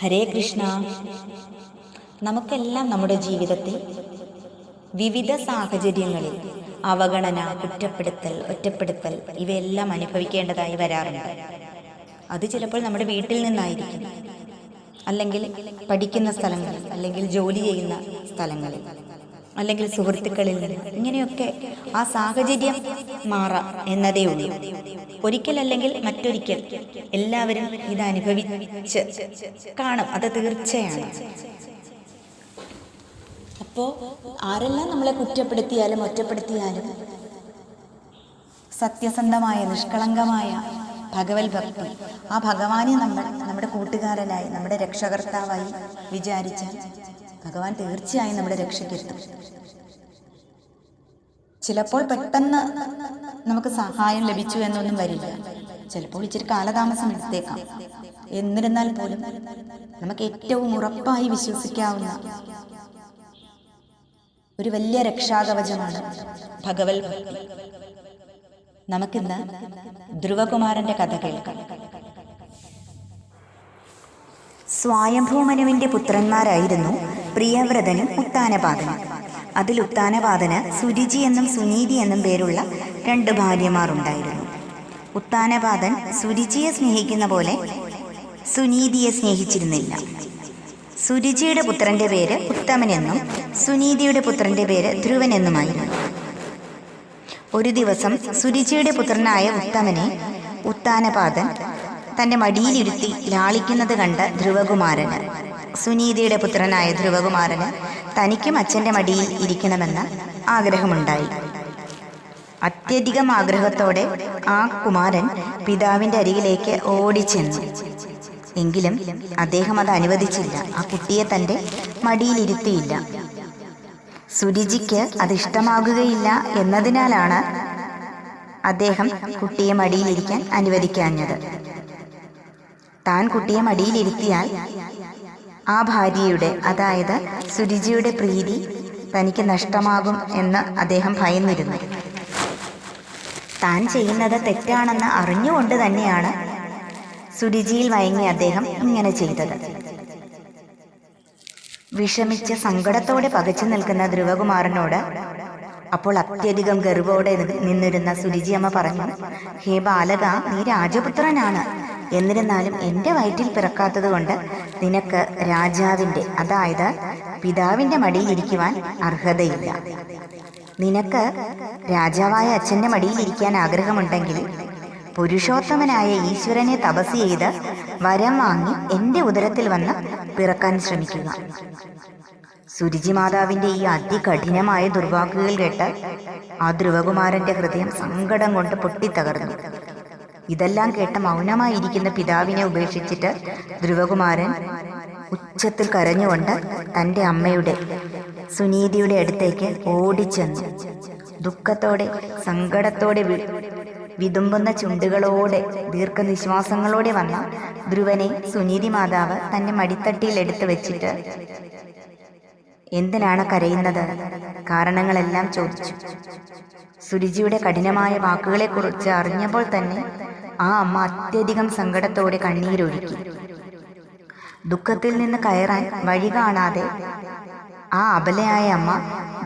ഹരേ കൃഷ്ണ. നമുക്കെല്ലാം നമ്മുടെ ജീവിതത്തിൽ വിവിധ സാഹചര്യങ്ങളിൽ അവഗണന കുറ്റപ്പെടുത്തൽ ഒറ്റപ്പെടുത്തൽ ഇവയെല്ലാം അനുഭവിക്കേണ്ടതായി വരാറുണ്ട്. അത് ചിലപ്പോൾ നമ്മുടെ വീട്ടിൽ നിന്നായിരിക്കും. അല്ലെങ്കിൽ പഠിക്കുന്ന സ്ഥലങ്ങളിൽ അല്ലെങ്കിൽ ജോലി ചെയ്യുന്ന സ്ഥലങ്ങളിൽ അല്ലെങ്കിൽ സുഹൃത്തുക്കളിൽ നിന്ന് ഇങ്ങനെയൊക്കെ ആ സാഹചര്യം മാറാം എന്നതേ ഉള്ളൂ. ഒരിക്കലല്ലെങ്കിൽ മറ്റൊരിക്കൽ എല്ലാവരും ഇത് അനുഭവിച്ച് കാണും. അത് തീർച്ചയാണ്. അപ്പോൾ ആരെല്ലാം നമ്മളെ കുറ്റപ്പെടുത്തിയാലും ഒറ്റപ്പെടുത്തിയാലും സത്യസന്ധമായ നിഷ്കളങ്കമായ ഭഗവത് ഭക്തി ആ ഭഗവാനെ നമ്മൾ നമ്മുടെ കൂട്ടുകാരനായി നമ്മുടെ രക്ഷകർത്താവായി വിചാരിച്ചാൽ ഭഗവാൻ തീർച്ചയായും നമ്മുടെ രക്ഷയ്ക്കെത്തും ചിലപ്പോൾ പെട്ടെന്ന് നമുക്ക് സഹായം ലഭിച്ചു എന്നൊന്നും വരില്ല. ചിലപ്പോൾ ഇച്ചിരി കാലതാമസം എടുത്തേക്കാം. എന്നിരുന്നാൽ പോലും നമുക്ക് ഏറ്റവും ഉറപ്പായി വിശ്വസിക്കാവുന്ന ഒരു വലിയ രക്ഷാകവചമാണ് ഭഗവൽ നമുക്കിന്ന് ധ്രുവകുമാരന്റെ കഥ കേൾക്കാം. സ്വായംഭൂമനുവിന്റെ പുത്രന്മാരായിരുന്നു പ്രിയവ്രതനും ഉത്താനപാദനും. അതിൽ ഉത്താനവാദന് സുരുചി എന്നും സുനീതി എന്നും പേരുള്ള രണ്ട് ഭാര്യമാർ ഉണ്ടായിരുന്നു ഉത്താനവാദൻ സുരുചിയെ സ്നേഹിക്കുന്ന പോലെ സുനീതിയെ സ്നേഹിച്ചിരുന്നില്ല. സുരുചിയുടെ പുത്രന്റെ പേര് ഉത്തമൻ എന്നും സുനീതിയുടെ പുത്രന്റെ പേര് ധ്രുവൻ എന്നുമായിരുന്നു. ഒരു ദിവസം സുരുചിയുടെ പുത്രനായ ഉത്തമനെ ഉത്താനപാദൻ തന്റെ മടിയിലിരുത്തി ലാളിക്കുന്നത് കണ്ട ധ്രുവകുമാരന് സുനീതിയുടെ പുത്രനായ ധ്രുവകുമാരന് തനിക്കും അച്ഛന്റെ മടിയിൽ ഇരിക്കണമെന്ന് ആഗ്രഹമുണ്ടായി. അത്യധികം ആഗ്രഹത്തോടെ ആ കുമാരൻ പിതാവിന്റെ അരികിലേക്ക് ഓടിച്ചെന്നു. എങ്കിലും അദ്ദേഹം അത് അനുവദിച്ചില്ല. ആ കുട്ടിയെ തന്റെ മടിയിലിരുത്തിയില്ല. സുരുചിക്ക് അത് ഇഷ്ടമാകുകയില്ല എന്നതിനാലാണ് അദ്ദേഹം കുട്ടിയെ മടിയിലിരിക്കാൻ അനുവദിക്കാഞ്ഞത്. താൻ കുട്ടിയെ മടിയിലിരുത്തിയാൽ ആ ഭാര്യയുടെ അതായത് സുരുചിയുടെ പ്രീതി തനിക്ക് നഷ്ടമാകും എന്ന് അദ്ദേഹം ഭയന്നിരുന്നു. താൻ ചെയ്യുന്നത് തെറ്റാണെന്ന് അറിഞ്ഞുകൊണ്ട് തന്നെയാണ് സുരുചിയിൽ വയങ്ങി അദ്ദേഹം ഇങ്ങനെ ചെയ്തത്. വിഷമിച്ച് സങ്കടത്തോടെ പകച്ചു നിൽക്കുന്ന ധ്രുവകുമാരനോട് അപ്പോൾ അത്യധികം ഗർവോടെ നിന്നിരുന്ന സുരുചിയമ്മ പറഞ്ഞു ഹേ ബാലക നീ രാജപുത്രനാണ്. എന്നിരുന്നാലും എന്റെ വയറ്റിൽ പിറക്കാത്തത് കൊണ്ട് നിനക്ക് രാജാവിന്റെ അതായത് പിതാവിന്റെ മടിയിൽ ഇരിക്കുവാൻ അർഹതയില്ല. നിനക്ക് രാജാവായ അച്ഛന്റെ മടിയിൽ ഇരിക്കാൻ ആഗ്രഹമുണ്ടെങ്കിൽ പുരുഷോത്തമനായ ഈശ്വരനെ തപസ് ചെയ്ത് വരം വാങ്ങി എന്റെ ഉദരത്തിൽ വന്ന് പിറക്കാൻ ശ്രമിക്കുക. സുരുചി മാതാവിന്റെ ഈ അതികഠിനമായ ദുർവാക്കുകൾ കേട്ട് ആ ധ്രുവകുമാരന്റെ ഹൃദയം സങ്കടം കൊണ്ട് പൊട്ടിത്തകർന്നു. ഇതെല്ലാം കേട്ട മൗനമായിരിക്കുന്ന പിതാവിനെ ഉപേക്ഷിച്ചിട്ട് ധ്രുവകുമാരൻ ഉച്ചത്തിൽ കരഞ്ഞുകൊണ്ട് തന്റെ അമ്മയുടെ സുനീതിയുടെ അടുത്തേക്ക് ഓടിച്ചെന്നു. ദുഃഖത്തോടെ സങ്കടത്തോടെ വിതുമ്പുന്ന ചുണ്ടുകളോടെ ദീർഘനിശ്വാസങ്ങളോടെ വന്ന ധ്രുവനെ സുനീതി മാതാവ് തന്റെ മടിത്തട്ടിയിൽ എടുത്തു വെച്ചിട്ട് എന്തിനാണ് കരയുന്നത്? കാരണങ്ങളെല്ലാം ചോദിച്ചു. സുരുചിയുടെ കഠിനമായ വാക്കുകളെക്കുറിച്ച് അറിഞ്ഞപ്പോൾ തന്നെ ആ അമ്മ അത്യധികം സങ്കടത്തോടെ കണ്ണീരൊഴുക്കി. ദുഃഖത്തിൽ നിന്ന് കയറാൻ വഴി കാണാതെ ആ അബലയായ അമ്മ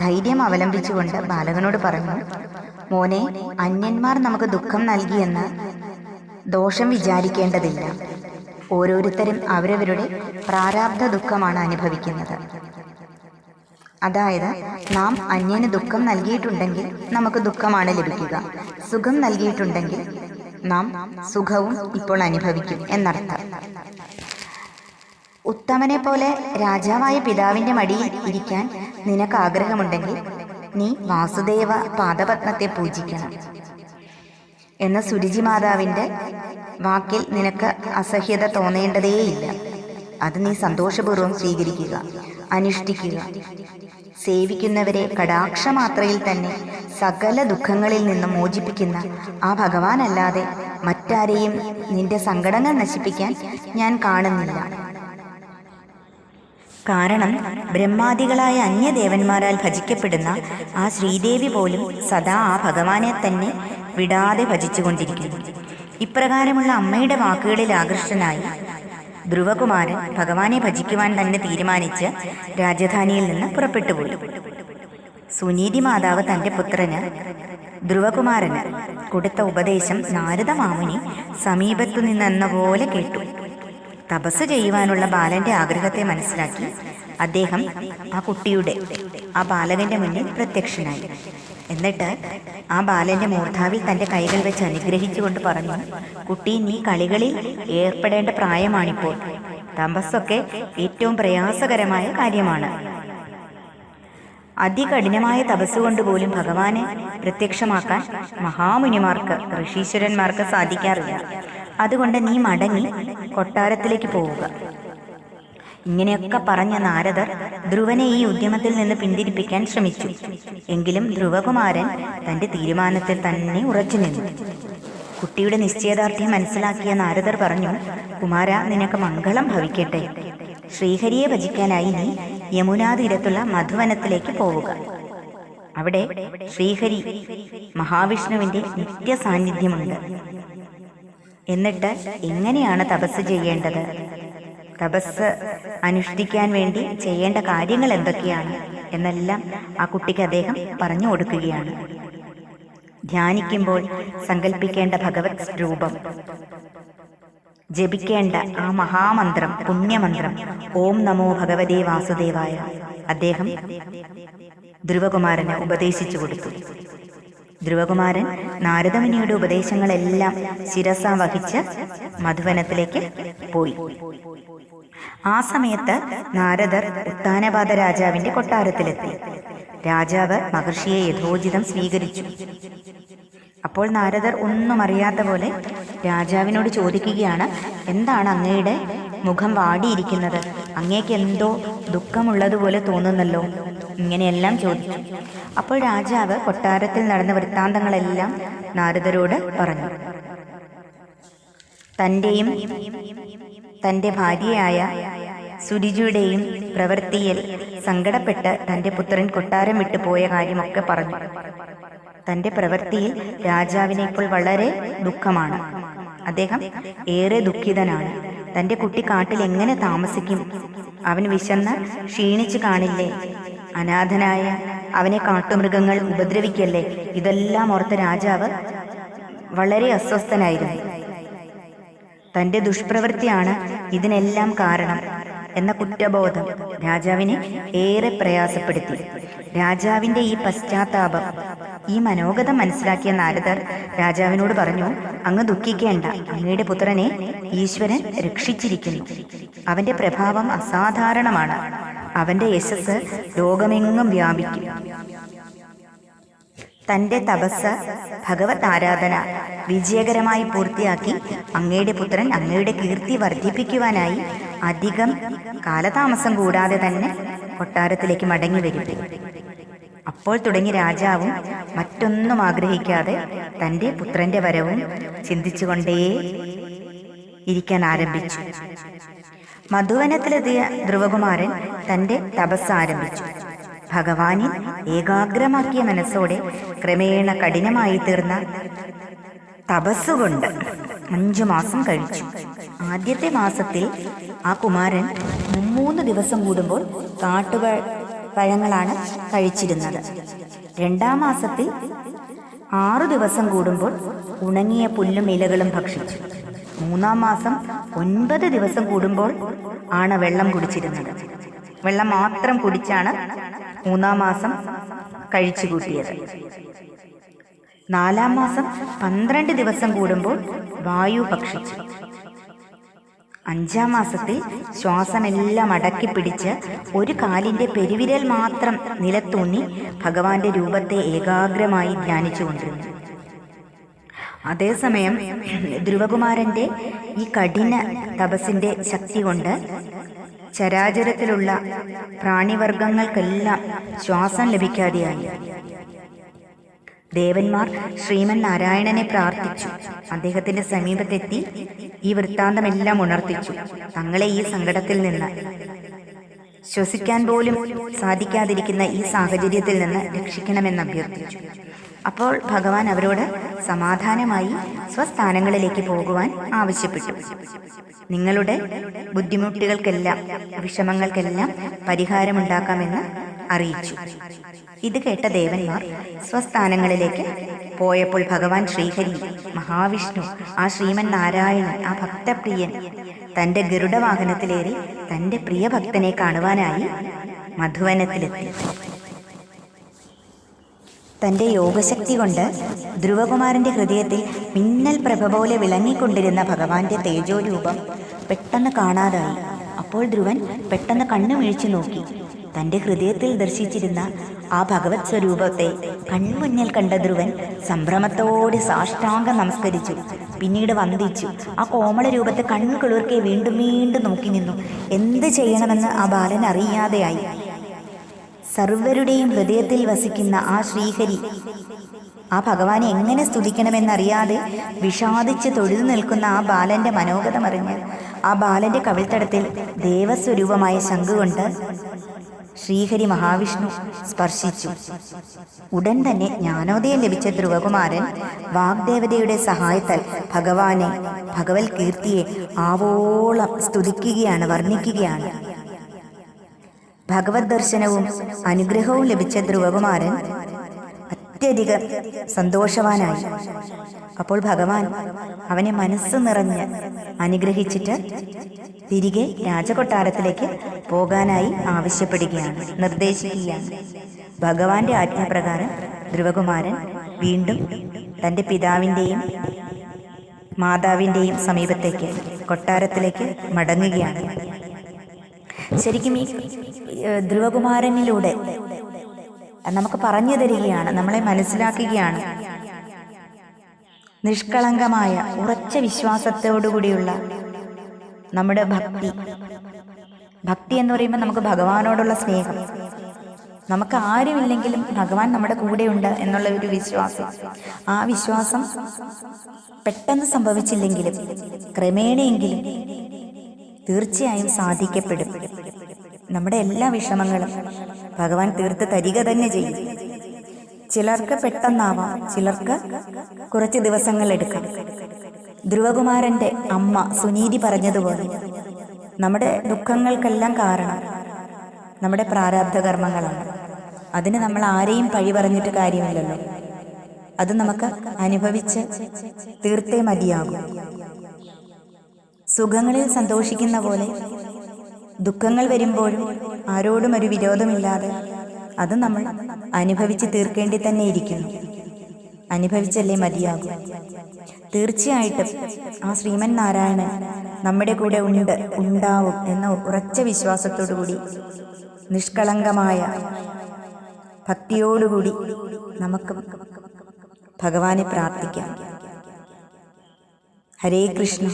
ധൈര്യം അവലംബിച്ചുകൊണ്ട് ബാലകനോട് പറഞ്ഞു മോനെ അന്യന്മാർ നമുക്ക് ദുഃഖം നൽകിയെന്ന് ദോഷം വിചാരിക്കേണ്ടതില്ല. ഓരോരുത്തരും അവരവരുടെ പ്രാരാബ്ധ ദുഃഖമാണ് അനുഭവിക്കുന്നത്. അതായത് നാം അന്യന് ദുഃഖം നൽകിയിട്ടുണ്ടെങ്കിൽ നമുക്ക് ദുഃഖമാണ് ലഭിക്കുക. സുഖം നൽകിയിട്ടുണ്ടെങ്കിൽ നാം സുഖവും ഇപ്പോൾ അനുഭവിക്കും എന്നർത്ഥം. ഉത്തമനെ പോലെ രാജാവായ പിതാവിന്റെ മടിയിൽ ഇരിക്കാൻ നിനക്ക് ആഗ്രഹമുണ്ടെങ്കിൽ നീ വാസുദേവ പാദപത്മത്തെ പൂജിക്കണം. എന്ന സുരുചി മാതാവിന്റെ വാക്കിൽ നിനക്ക് അസഹ്യത തോന്നേണ്ടതേയില്ല. അത് നീ സന്തോഷപൂർവം സ്വീകരിക്കുക അനുഷ്ഠിക്കുക. സേവിക്കുന്നവരെ കടാക്ഷമാത്രയിൽ തന്നെ സകല ദുഃഖങ്ങളിൽ നിന്നും മോചിപ്പിക്കുന്ന ആ ഭഗവാനല്ലാതെ മറ്റാരെയും നിന്റെ സങ്കടങ്ങൾ നശിപ്പിക്കാൻ ഞാൻ കാണുന്നില്ല. കാരണം ബ്രഹ്മാദികളായ അന്യദേവന്മാരാൽ ഭജിക്കപ്പെടുന്ന ആ ശ്രീദേവി പോലും സദാ ആ ഭഗവാനെ തന്നെ വിടാതെ ഭജിച്ചുകൊണ്ടിരിക്കുന്നു. ഇപ്രകാരമുള്ള അമ്മയുടെ വാക്കുകളിൽ ആകൃഷ്ടനായി ധ്രുവകുമാരൻ ഭഗവാനെ ഭജിക്കുവാൻ തന്നെ തീരുമാനിച്ച് രാജധാനിയിൽ നിന്ന് പുറപ്പെട്ടുപോയി. സുനീതി മാതാവ് തന്റെ പുത്രന് ധ്രുവകുമാരന് കൊടുത്ത ഉപദേശം നാരദ മാമുനി സമീപത്തു നിന്നെന്ന പോലെ കേട്ടു. തപസ് ചെയ്യുവാനുള്ള ബാലന്റെ ആഗ്രഹത്തെ മനസ്സിലാക്കി അദ്ദേഹം ആ കുട്ടിയുടെ ആ ബാലകന്റെ മുന്നിൽ പ്രത്യക്ഷനായി. എന്നിട്ട് ആ ബാലന്റെ മൂർധാവിൽ തന്റെ കൈകൾ വെച്ച് അനുഗ്രഹിച്ചുകൊണ്ട് പറഞ്ഞു കുട്ടി നീ കളികളിൽ ഏർപ്പെടേണ്ട പ്രായമാണിപ്പോൾ. തപസ്സൊക്കെ ഏറ്റവും പ്രയാസകരമായ കാര്യമാണ്. അതികഠിനമായ തപസ്സുകൊണ്ട് പോലും ഭഗവാനെ പ്രത്യക്ഷമാക്കാൻ മഹാമുനിമാർക്ക് ഋഷീശ്വരന്മാർക്ക് സാധിക്കാറില്ല. അതുകൊണ്ട് നീ മടങ്ങി കൊട്ടാരത്തിലേക്ക് പോവുക. ഇങ്ങനെയൊക്കെ പറഞ്ഞ നാരദർ ധ്രുവനെ ഈ ഉദ്യമത്തിൽ നിന്ന് പിന്തിരിപ്പിക്കാൻ ശ്രമിച്ചു. എങ്കിലും ധ്രുവകുമാരൻ തന്റെ തീരുമാനത്തിൽ തന്നെ ഉറച്ചു നിന്നു. കുട്ടിയുടെ നിശ്ചയദാർഢ്യം മനസ്സിലാക്കിയ നാരദർ പറഞ്ഞു കുമാര നിനക്ക് മംഗളം ഭവിക്കട്ടെ. ശ്രീഹരിയെ ഭജിക്കാനായി നീ യമുനാ തീരത്തുള്ള മധുവനത്തിലേക്ക് പോവുക. അവിടെ ശ്രീഹരി മഹാവിഷ്ണുവിന്റെ നിത്യ സാന്നിധ്യമുണ്ട് എന്നിട്ട് എങ്ങനെയാണ് തപസ് ചെയ്യേണ്ടത്? തപസ് അനുഷ്ഠിക്കാൻ വേണ്ടി ചെയ്യേണ്ട കാര്യങ്ങൾ എന്തൊക്കെയാണ് എന്നെല്ലാം ആ കുട്ടിക്ക് അദ്ദേഹം പറഞ്ഞു കൊടുക്കുകയാണ്. ധ്യാനിക്കുമ്പോൾ സങ്കല്പിക്കേണ്ട ഭഗവത് രൂപം. ജപിക്കേണ്ട ആ മഹാമന്ത്രം പുണ്യമന്ത്രം. ഓം നമോ ഭഗവതേ വാസുദേവായ. അദ്ദേഹം ധ്രുവകുമാരന് ഉപദേശിച്ചു കൊടുത്തു. ധ്രുവകുമാരൻ നാരദമുനിയുടെ ഉപദേശങ്ങളെല്ലാം ശിരസ വഹിച്ച് മധുവനത്തിലേക്ക് പോയി. ആ സമയത്ത് നാരദർ ഉത്താനപാത രാജാവിന്റെ കൊട്ടാരത്തിലെത്തി. രാജാവ് മഹർഷിയെ യഥോചിതം സ്വീകരിച്ചു. അപ്പോൾ നാരദർ ഒന്നും അറിയാത്ത പോലെ രാജാവിനോട് ചോദിക്കുകയാണ് എന്താണ് അങ്ങയുടെ മുഖം വാടിയിരിക്കുന്നത്? അങ്ങേക്ക് എന്തോ ദുഃഖമുള്ളതുപോലെ തോന്നുന്നല്ലോ. ഇങ്ങനെയെല്ലാം ചോദിച്ചു. അപ്പോൾ രാജാവ് കൊട്ടാരത്തിൽ നടന്ന വൃത്താന്തങ്ങളെല്ലാം നാരദരോട് പറഞ്ഞു. തന്റെയും തന്റെ ഭാര്യയായ സുരിജിയുടെയും പ്രവൃത്തിയിൽ സങ്കടപ്പെട്ട് തന്റെ പുത്രൻ കൊട്ടാരം വിട്ടുപോയ കാര്യമൊക്കെ പറഞ്ഞു. തന്റെ പ്രവൃത്തിയിൽ രാജാവിനെ ഇപ്പോൾ വളരെ ദുഃഖമാണ്. അദ്ദേഹം ഏറെ ദുഃഖിതനാണ്. തന്റെ കുട്ടി കാട്ടിൽ എങ്ങനെ താമസിക്കും? അവൻ വിശന്ന് ക്ഷീണിച്ചു കാണില്ലേ? അനാഥനായ അവനെ കാട്ടുമൃഗങ്ങൾ ഉപദ്രവിക്കല്ലേ? ഇതെല്ലാം ഓർത്ത രാജാവ് വളരെ അസ്വസ്ഥനായിരുന്നു. തന്റെ ദുഷ്പ്രവൃത്തിയാണ് ഇതിനെല്ലാം കാരണം എന്ന കുറ്റബോധം രാജാവിനെ ഏറെ പ്രയാസപ്പെടുത്തി. രാജാവിന്റെ ഈ പശ്ചാത്താപം ഈ മനോഗതം മനസ്സിലാക്കിയ നാരദർ രാജാവിനോട് പറഞ്ഞു അങ്ങ് ദുഃഖിക്കേണ്ട. അങ്ങയുടെ പുത്രനെ ഈശ്വരൻ രക്ഷിച്ചിരിക്കുന്നു. അവന്റെ പ്രഭാവം അസാധാരണമാണ്. അവന്റെ യശസ് ലോകമെങ്ങും വ്യാപിക്കും. തന്റെ തപസ് ഭഗവത് ആരാധന വിജയകരമായി പൂർത്തിയാക്കി അങ്ങയുടെ പുത്രൻ അങ്ങയുടെ കീർത്തി വർദ്ധിപ്പിക്കുവാനായി അധികം കാലതാമസം കൂടാതെ തന്നെ കൊട്ടാരത്തിലേക്ക് മടങ്ങി വരും. അപ്പോൾ തുടങ്ങി രാജാവും മറ്റൊന്നും ആഗ്രഹിക്കാതെ തന്റെ പുത്രന്റെ വരവും ചിന്തിച്ചുകൊണ്ടേ ഇരിക്കാൻ ആരംഭിച്ചു. മധുവനത്തിലെത്തിയ ധ്രുവകുമാരൻ തന്റെ തപസ് ആരംഭിച്ചു. ഭഗവാനിൽ ഏകാഗ്രമാക്കിയ മനസ്സോടെ ക്രമേണ കഠിനമായി തീർന്ന തപസ്സുകൊണ്ട് അഞ്ചു മാസം കഴിച്ചു. ആദ്യത്തെ മാസത്തിൽ ആ കുമാരൻ മൂന്ന് ദിവസം കൂടുമ്പോൾ കാട്ടുക പഴങ്ങളാണ് കഴിച്ചിരുന്നത്. രണ്ടാം മാസത്തിൽ ആറു ദിവസം കൂടുമ്പോൾ ഉണങ്ങിയ പുല്ലും ഇലകളും ഭക്ഷിച്ചു. മൂന്നാം മാസം ഒൻപത് ദിവസം കൂടുമ്പോൾ ആണ് വെള്ളം കുടിച്ചിരുന്നത്. വെള്ളം മാത്രം കുടിച്ചാണ് മൂന്നാം മാസം കഴിച്ചു കൂട്ടിയത്. നാലാം മാസം പന്ത്രണ്ട് ദിവസം കൂടുമ്പോൾ വായു ഭക്ഷിച്ചു. അഞ്ചാം മാസത്തിൽ ശ്വാസമെല്ലാം അടക്കി പിടിച്ച് ഒരു കാലിന്റെ പെരുവിരൽ മാത്രം നിലത്തൂന്നി ഭഗവാന്റെ രൂപത്തെ ഏകാഗ്രമായി ധ്യാനിച്ചുകൊണ്ടിരുന്നു അതേസമയം ധ്രുവകുമാരന്റെ ഈ കഠിന തപസ്സിന്റെ ശക്തി കൊണ്ട് ചരാചരത്തിലുള്ള പ്രാണിവർഗങ്ങൾക്കെല്ലാം ശ്വാസം ലഭിക്കാതെയായി. ദേവന്മാർ ശ്രീമൻ നാരായണനെ പ്രാർത്ഥിച്ചു. അദ്ദേഹത്തിന്റെ സമീപത്തെത്തി ഈ വൃത്താന്തമെല്ലാം ഉണർത്തിച്ചു. തങ്ങളെ ഈ സങ്കടത്തിൽ നിന്ന് ശ്വസിക്കാൻ പോലും സാധിക്കാതിരിക്കുന്ന ഈ സാഹചര്യത്തിൽ നിന്ന് രക്ഷിക്കണമെന്ന് അഭ്യർത്ഥിച്ചു. അപ്പോൾ ഭഗവാൻ അവരോട് സമാധാനമായി സ്വസ്ഥാനങ്ങളിലേക്ക് പോകുവാൻ ആവശ്യപ്പെട്ടു. നിങ്ങളുടെ ബുദ്ധിമുട്ടുകൾക്കെല്ലാം വിഷമങ്ങൾക്കെല്ലാം പരിഹാരമുണ്ടാക്കാമെന്ന് അറിയിച്ചു. ഇത് കേട്ട ദേവന്മാർ സ്വസ്ഥാനങ്ങളിലേക്ക് പോയപ്പോൾ ഭഗവാൻ ശ്രീഹരി മഹാവിഷ്ണു ആ ശ്രീമൻ നാരായണൻ ആ ഭക്തപ്രിയൻ തന്റെ ഗരുഡവാഹനത്തിലേറി തന്റെ പ്രിയ ഭക്തനെ കാണുവാനായി മധുവനത്തിലെത്തി. തന്റെ യോഗശക്തി കൊണ്ട് ധ്രുവകുമാരന്റെ ഹൃദയത്തിൽ മിന്നൽ പ്രഭ പോലെ വിളങ്ങിക്കൊണ്ടിരുന്ന ഭഗവാന്റെ തേജോരൂപം പെട്ടെന്ന് കാണാതായി. അപ്പോൾ ധ്രുവൻ പെട്ടെന്ന് കണ്ണു വീഴ്ച നോക്കി. തന്റെ ഹൃദയത്തിൽ ദർശിച്ചിരുന്ന ആ ഭഗവത് സ്വരൂപത്തെ കൺമുന്നിൽ കണ്ട ധ്രുവൻ സംഭ്രമത്തോടെ സാഷ്ടാംഗം നമസ്കരിച്ചു. പിന്നീട് വന്ദിച്ചു. ആ കോമള രൂപത്തെ കൺകുളിർക്കെ വീണ്ടും വീണ്ടും നോക്കി നിന്നു. എന്ത് ചെയ്യണമെന്ന് ആ ബാലൻ അറിയാതെയായി. സർവരുടെയും ഹൃദയത്തിൽ വസിക്കുന്ന ആ ശ്രീഹരി ആ ഭഗവാനെ എങ്ങനെ സ്തുതിക്കണമെന്നറിയാതെ വിഷാദിച്ച് തൊഴുതു നിൽക്കുന്ന ആ ബാലന്റെ മനോഗതമറിഞ്ഞ് ആ ബാലന്റെ കവിൾത്തടത്തിൽ ദേവസ്വരൂപമായ ശംഖുകൊണ്ട് ശ്രീഹരി മഹാവിഷ്ണു സ്പർശിച്ചു. ഉടൻ തന്നെ ജ്ഞാനോദയം ലഭിച്ച ധ്രുവകുമാരൻ വാഗ്ദേവതയുടെ സഹായത്താൽ ഭഗവാനെ ഭഗവത് കീർത്തിയെ ആവോളം സ്തുതിക്കുകയാണ് വർണിക്കുകയാണ്. ഭഗവത് ദർശനവും അനുഗ്രഹവും ലഭിച്ച ധ്രുവകുമാരൻ അത്യധികം സന്തോഷവാനായി. അപ്പോൾ ഭഗവാൻ അവനെ മനസ്സ് നിറഞ്ഞ് അനുഗ്രഹിച്ചിട്ട് തിരികെ രാജകൊട്ടാരത്തിലേക്ക് പോകാനായി ആവശ്യപ്പെടുകയാണ് നിർദ്ദേശിക്കുകയാണ്. ഭഗവാന്റെ ആജ്ഞാപ്രകാരം ധ്രുവകുമാരൻ വീണ്ടും തന്റെ പിതാവിന്റെയും മാതാവിന്റെയും സമീപത്തേക്ക് കൊട്ടാരത്തിലേക്ക് മടങ്ങുകയാണ്. ശരിക്കും ഈ ധ്രുവകുമാരനിലൂടെ നമുക്ക് പറഞ്ഞു തരികയാണ് നമ്മളെ മനസ്സിലാക്കുകയാണ്. നിഷ്കളങ്കമായ ഉറച്ച വിശ്വാസത്തോടുകൂടിയുള്ള നമ്മുടെ ഭക്തി. ഭക്തി എന്ന് പറയുമ്പോൾ നമുക്ക് ഭഗവാനോടുള്ള സ്നേഹം. നമുക്ക് ആരുമില്ലെങ്കിലും ഭഗവാൻ നമ്മുടെ കൂടെയുണ്ട് എന്നുള്ള ഒരു വിശ്വാസം. ആ വിശ്വാസം പെട്ടെന്ന് സംഭവിച്ചില്ലെങ്കിലും ക്രമേണയെങ്കിലും തീർച്ചയായും സാധിക്കപ്പെടും. നമ്മുടെ എല്ലാ വിഷമങ്ങളും ഭഗവാൻ തീർത്ത് തരിക തന്നെ ചെയ്യും. ചിലർക്ക് പെട്ടെന്നാവാം ചിലർക്ക് കുറച്ച് ദിവസങ്ങൾ എടുക്കാം. ധ്രുവകുമാരന്റെ അമ്മ സുനീതി പറഞ്ഞതുപോലെ. നമ്മുടെ ദുഃഖങ്ങൾക്കെല്ലാം കാരണം നമ്മുടെ പ്രാരാബ്ധ കർമ്മങ്ങളാണ് അതിന് നമ്മൾ ആരെയും പഴി പറഞ്ഞിട്ട് കാര്യമില്ലല്ലോ. അത് നമുക്ക് അനുഭവിച്ച് തീർത്തേ മതിയാകും. സുഖങ്ങളിൽ സന്തോഷിക്കുന്ന പോലെ ദുഃഖങ്ങൾ വരുമ്പോഴും ആരോടും ഒരു വിരോധമില്ലാതെ അത് നമ്മൾ അനുഭവിച്ച് തീർക്കേണ്ടി തന്നെ ഇരിക്കുന്നു. അനുഭവിച്ചല്ലേ മതിയാകും. തീർച്ചയായിട്ടും ആ ശ്രീമൻ നാരായണൻ നമ്മുടെ കൂടെ ഉണ്ട് ഉണ്ടാവും എന്ന ഉറച്ച വിശ്വാസത്തോടുകൂടി നിഷ്കളങ്കമായ ഭക്തിയോടുകൂടി നമുക്ക് ഭഗവാനെ പ്രാർത്ഥിക്കാം. ഹരേ കൃഷ്ണ.